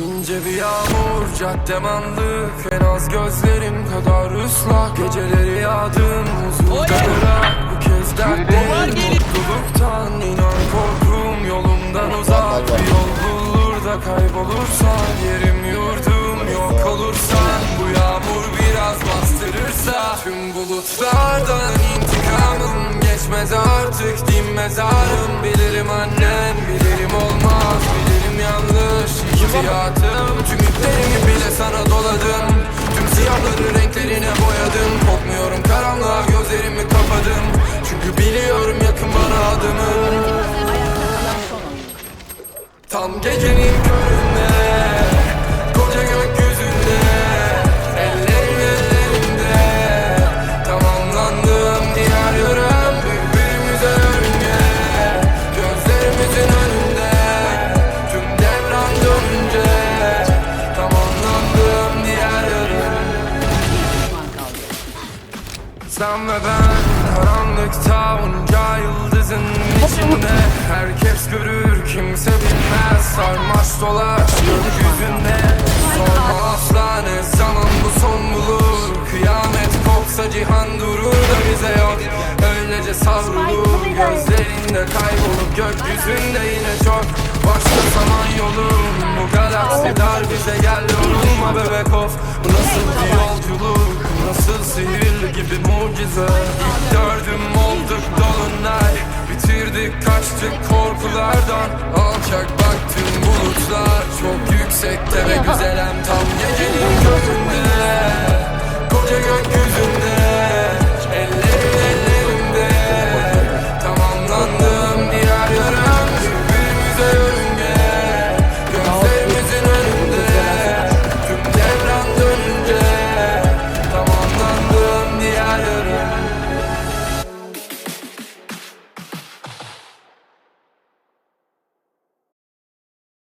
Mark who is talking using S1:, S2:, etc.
S1: İnce bir yağmur caddem anlık En az gözlerim kadar ıslak. Geceleri yağdım huzurda bırak Bu kez dertlerim mutluluktan inan korkum yolumdan uzak. Bir yol bulur da kaybolursan Yerim yurdum yok olursan. Bu yağmur biraz bastırırsa Tüm bulutlardan intikamım Geçmez artık. Dinmez ağrım Bilirim annem bilirim olmaz ihtiyatım Tüm iplerimi bile sana doladım. Tüm siyahları renklerine boyadım. Korkmuyorum karanlığa gözlerimi kapadım. Çünkü biliyorum yakın bana adımın Tam gecenin sen ve ben karanlıkta onca yıldızın içinde. Herkes görür kimse bilmez. Sarmaş dolaş gökyüzünde. Sorma asla ne zaman bu son bulur. Kıyamet kopsa cihan durur da bize yok. Öylece savrulur gözlerinde kaybolup Gökyüzünde yine çok. Başka zaman yolum Bu galaksi dar bize gel. Yorulma bebek of Bu nasıl bir yolculuk? Nasıl sihirli gibi mucize. Gördüm olduk dolunay Bitirdik kaçtık korkulardan. Alçak baktım bulutlar. Çok yüksekte ve güzelem Tam gecenin gökyüzünde